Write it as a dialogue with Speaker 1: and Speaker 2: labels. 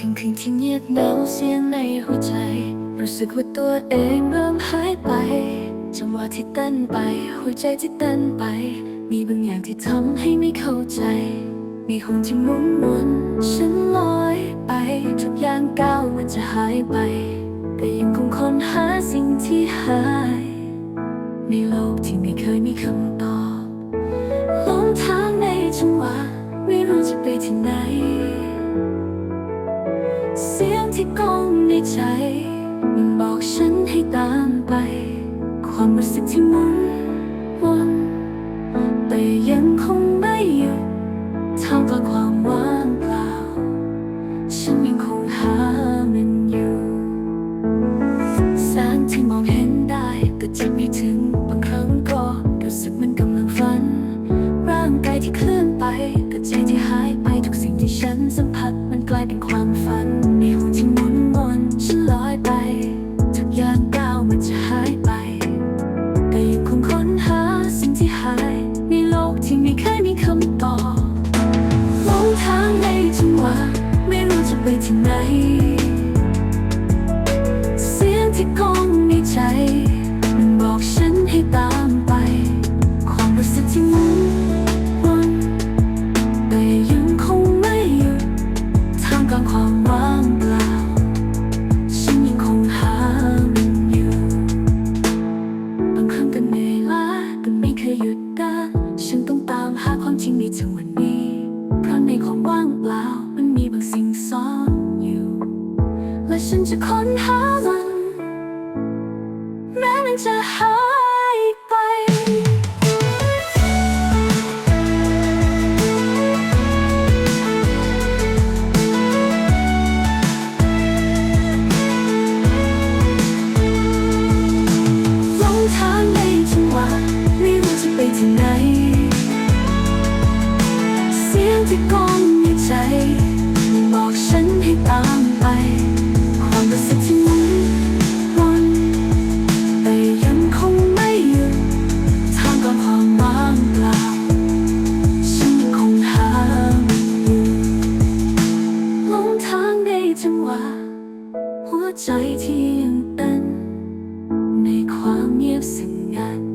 Speaker 1: คืงคืนที่เงียบเหงาเสียงในหัวใจ รู้สึกว่าตัวเองเริ่มหายไป จังหวะที่เต้นไป หัวใจที่เต้นไป มีบางอย่างที่ทำให้ไม่เข้าใจ มีหงที่มุนวนฉันลอยไป ทุกอย่างก้าวมันจะหายไป แต่ยังคงค้นหาสิ่งที่หายในโลกที่ไม่เคยมีคำตอบหลงทางในจังหวะไม่รู้จะไปที่ไหน ใจ มันบอกฉันให้ตามไป ความรู้สึกที่หมุนวน ทุกอย่างก้าวมันจะหายไป แต่ยังคงค้นหาสิ่งที่หายในโลกที่ไม่เคยมีคำตอบมองทางในจังหวะไม่รู้จะไปที่ไหน เสียงที่กองในใจ มันบอกฉันให้ตา ริงในจังหวะนี้ เพราะในความว่างเปล่ามันมีบางสิ่งซ่อนอยู่ และฉันจะค้นหามันแม้มันจะหา ที่กองในใจ บอกฉันให้ตามไป ความรู้สึกที่มุนวนแต่ยังคงไม่ยุดทางก่อนควมว่างเปล่า ฉันคงหาอยู่หลงงในจังหวะ หัวใจที่ยังเต้นในความเงียบสงัด